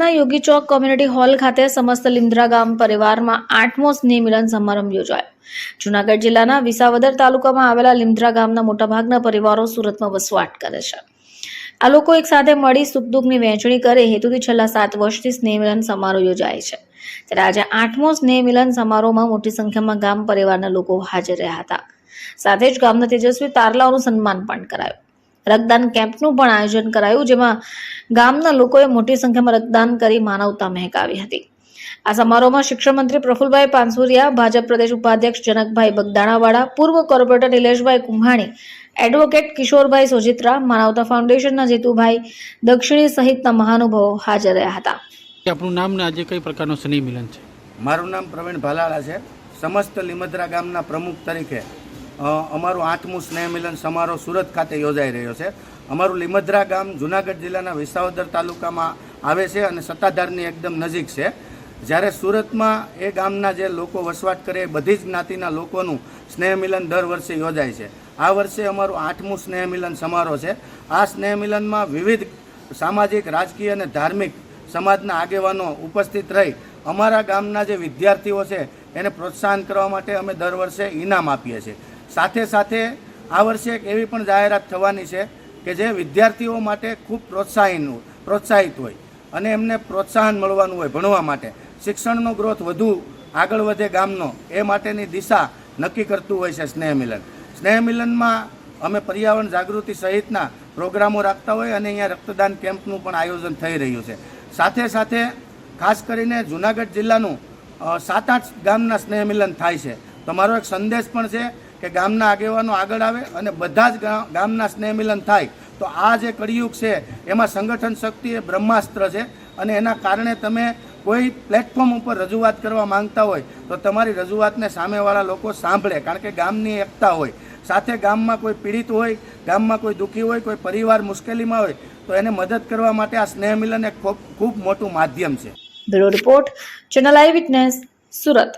ના યોગી ચોક community hall ખાતે સમસ્ત લિંદ્રા ગામ પરિવારમાં આઠમો સ્નેહ મિલન સમારંભ યોજાયો. જુનાગઢ જિલ્લાના વિસાવદર તાલુકામાં આવેલા લિંદ્રા ગામના મોટાભાગના પરિવારો સુરતમાં વસવાટ કરે છે. આ લોકો એક સાથે મળી સુખ દુઃખની વહેંચણી કરે હેતુથી છેલ્લા સાત વર્ષથી સ્નેહ મિલન સમારોહ યોજાય છે. ત્યારે આજે આઠમો સ્નેહ મિલન સમારોહમાં મોટી સંખ્યામાં ગામ પરિવારના લોકો હાજર રહ્યા હતા. સાથે જ ગામના તેજસ્વી તારલાઓનું સન્માન પણ કરાયું. રક્તદાન કેમ્પનું પણ આયોજન કરાયું જેમાં ગામના લોકોએ મોટી સંખ્યામાં રક્તદાન કરી માનવતા મહેકાવી હતી. આ સમારોહમાં શિક્ષણ મંત્રી પ્રફુલભાઈ પાનસુરિયા ભાજપ પ્રદેશ ઉપાધ્યક્ષ જનકભાઈ બગદાણાવાળા પૂર્વ કોર્પોરેટર નિલેશભાઈ કુંભાણી એડવોકેટ કિશોરભાઈ સોજિત્રા માનવતા ફાઉન્ડેશનના જીતુભાઈ દક્ષિણી સહિતના મહાનુભાવો હાજર રહ્યા હતા. આપણું નામ ને આજે કઈ પ્રકારનો સ્નેહ મિલન છે? મારું નામ પ્રવીણ ભાલાળા છે. સમસ્ત લીમદ્રા ગામના પ્રમુખ તરીકે અમારું આઠમું સ્નેહ મિલન સમારોહ સુરત ખાતે યોજાઈ રહ્યો છે. અમારું લીમદ્રા ગામ જુનાગઢ જિલ્લાના વિસાવદર તાલુકામાં આવે છે અને સત્તાધારની એકદમ નજીક છે. જ્યારે સુરતમાં એ ગામના જે લોકો વસવાટ કરે બધી જ જ્ઞાતિના લોકોનું સ્નેહ મિલન દર વર્ષે યોજાય છે. આ વર્ષે અમારું આઠમું સ્નેહ મિલન સમારોહ છે. આ સ્નેહ મિલનમાં વિવિધ સામાજિક, રાજકીય અને ધાર્મિક સમાજના આગેવાનો ઉપસ્થિત રહી અમારા ગામના જે વિદ્યાર્થીઓ છે, એને પ્રોત્સાહન કરવા માટે અમે દર વર્ષે ઇનામ આપીએ છીએ. સાથે સાથે આ વર્ષે એક એવી પણ જાહેરાત થવાની છે કે જે વિદ્યાર્થીઓ માટે ખૂબ પ્રોત્સાહિત પ્રોત્સાહિત હોય અને એમને પ્રોત્સાહન મળવાનું હોય ભણવા માટે. શિક્ષણનો ગ્રોથ વધુ આગળ વધે ગામનો, એ માટેની દિશા નક્કી કરતું હોય છે સ્નેહ મિલન. સ્નેહ મિલનમાં અમે પર્યાવરણ જાગૃતિ સહિતના પ્રોગ્રામો રાખતા હોય અને અહીંયા રક્તદાન કેમ્પનું પણ આયોજન થઈ રહ્યું છે. સાથે સાથે ખાસ કરીને જુનાગઢ જિલ્લાનું સાત આઠ ગામના સ્નેહ મિલન થાય છે. તો મારો એક સંદેશ પણ છે કે ગામના આગેવાનો આગળ આવે અને બધા જ ગામના સ્નેહ મિલન થાય, તો આ જે કળિયુગ છે, એમાં સંગઠન શક્તિ એ બ્રહ્માસ્ત્ર છે અને એના કારણે તમે કોઈ પ્લેટફોર્મ ઉપર રજૂઆત કરવા માંગતા હોય, તો તમારી રજૂઆતને સામેવાળા લોકો સાંભળે, કારણ કે ગામની એકતા હોય. સાથે ગામમાં કોઈ પીડિત હોય, ગામમાં કોઈ દુઃખી હોય, કોઈ પરિવાર મુશ્કેલીમાં હોય, તો એને મદદ કરવા માટે આ સ્નેહ મિલન એક ખૂબ મોટું માધ્યમ છે. Bureau report, channel eye witness, Surat.